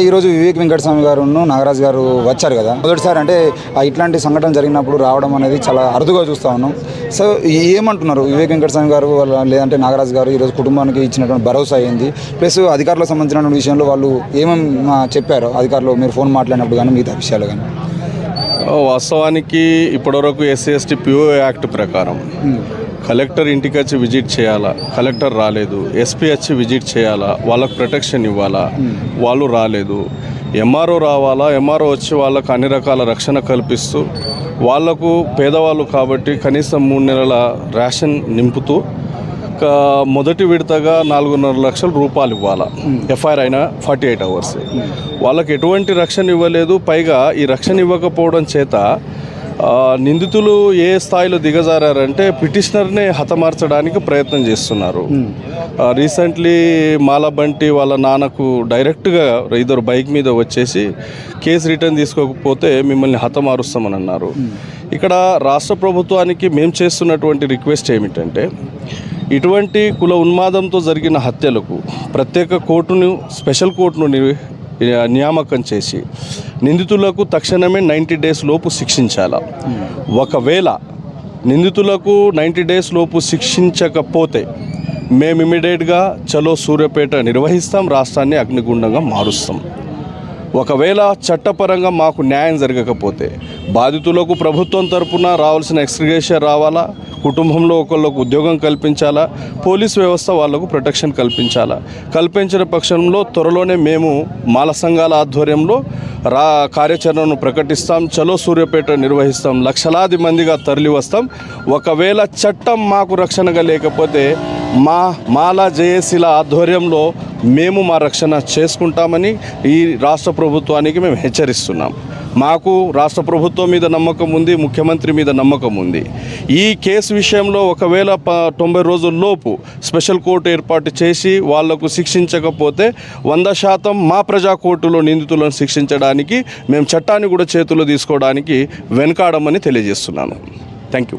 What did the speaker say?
ఈ రోజు వివేక్ వెంకటస్వామి గారు నాగరాజ్ గారు వచ్చారు కదా. మొదటిసారి అంటే ఇట్లాంటి సంఘటన జరిగినప్పుడు రావడం అనేది చాలా అరుదుగా చూస్తా ఉన్నాం. సో ఏమంటున్నారు వివేక్ వెంకటస్వామి గారు వాళ్ళ లేదంటే నాగరాజ్ గారు ఈరోజు కుటుంబానికి ఇచ్చినటువంటి భరోసా అయింది ప్లస్ అధికారులకు సంబంధించిన విషయంలో వాళ్ళు ఏమేమి చెప్పారు? అధికారులు మీరు ఫోన్ మాట్లాడినప్పుడు కానీ మిగతా విషయాలు కానీ వాస్తవానికి ఇప్పటివరకు ఎస్సీ ఎస్టీ పిఓ యాక్ట్ ప్రకారం కలెక్టర్ ఇంటికి వచ్చి విజిట్ చేయాలా? కలెక్టర్ రాలేదు. ఎస్పీ వచ్చి విజిట్ చేయాలా? వాళ్ళకు ప్రొటెక్షన్ ఇవ్వాలా? వాళ్ళు రాలేదు. ఎంఆర్ఓ రావాలా? ఎంఆర్ఓ వచ్చి వాళ్ళకు అన్ని రకాల రక్షణ కల్పిస్తూ వాళ్ళకు పేదవాళ్ళు కాబట్టి కనీసం మూడు నెలల రేషన్ నింపుతూ ఒక మొదటి విడతగా నాలుగున్నర లక్షల రూపాయలు ఇవ్వాలా? ఎఫ్ఐఆర్ అయినా ఫార్టీ ఎయిట్ అవర్స్. వాళ్ళకి ఎటువంటి రక్షణ ఇవ్వలేదు. పైగా ఈ రక్షణ ఇవ్వకపోవడం చేత నిందితులు ఏ స్థాయిలో దిగజారంటే పిటిషనర్నే హతమార్చడానికి ప్రయత్నం చేస్తున్నారు. రీసెంట్లీ మాలబంటి వాళ్ళ నాన్నకు డైరెక్ట్గా ఇద్దరు బైక్ మీద వచ్చేసి కేసు రిటర్న్ తీసుకోకపోతే మిమ్మల్ని హతమారుస్తామని అన్నారు. ఇక్కడ రాష్ట్ర ప్రభుత్వానికి మేము చేస్తున్నటువంటి రిక్వెస్ట్ ఏమిటంటే ఇటువంటి కుల ఉన్మాదంతో జరిగిన హత్యలకు ప్రత్యేక కోర్టును స్పెషల్ కోర్టును నియామకం చేసి నిందితులకు తక్షణమే నైంటీ డేస్ లోపు శిక్షించాల? ఒకవేళ నిందితులకు నైంటీ డేస్ లోపు శిక్షించకపోతే మేము ఇమీడియట్గా చలో సూర్యపేట నిర్వహిస్తాం రాష్ట్రాన్ని అగ్నిగుండంగా మారుస్తాం. ఒకవేళ చట్టపరంగా మాకు న్యాయం జరగకపోతే బాధితులకు ప్రభుత్వం తరపున రావాల్సిన ఎక్స్గ్రేషన్ రావాలా? కుటుంబంలో ఒకళ్ళకు ఉద్యోగం కల్పించాలా? పోలీస్ వ్యవస్థ వాళ్ళకు ప్రొటెక్షన్ కల్పించాలా? కల్పించిన పక్షంలో త్వరలోనే మేము మాల సంఘాల ఆధ్వర్యంలో రా కార్యాచరణను ప్రకటిస్తాం చలో సూర్యాపేట నిర్వహిస్తాం లక్షలాది మందిగా తరలి వస్తాం ఒకవేళ చట్టం మాకు రక్షణగా లేకపోతే మా మాలా జేఏసీల ఆధ్వర్యంలో మేము మా రక్షణ చేసుకుంటామని ఈ రాష్ట్ర ప్రభుత్వానికి మేము హెచ్చరిస్తున్నాం. మాకు రాష్ట్ర ప్రభుత్వం మీద నమ్మకం ఉంది ముఖ్యమంత్రి మీద నమ్మకం ఉంది. ఈ కేసు విషయంలో ఒకవేళ ప తొంభై రోజుల్లోపు స్పెషల్ కోర్టు ఏర్పాటు చేసి వాళ్ళకు శిక్షించకపోతే వంద శాతం మా ప్రజా కోర్టులో నిందితులను శిక్షించడానికి మేము చట్టాన్ని కూడా చేతుల్లో తీసుకోవడానికి వెనకాడమని తెలియజేస్తున్నాను. Thank you.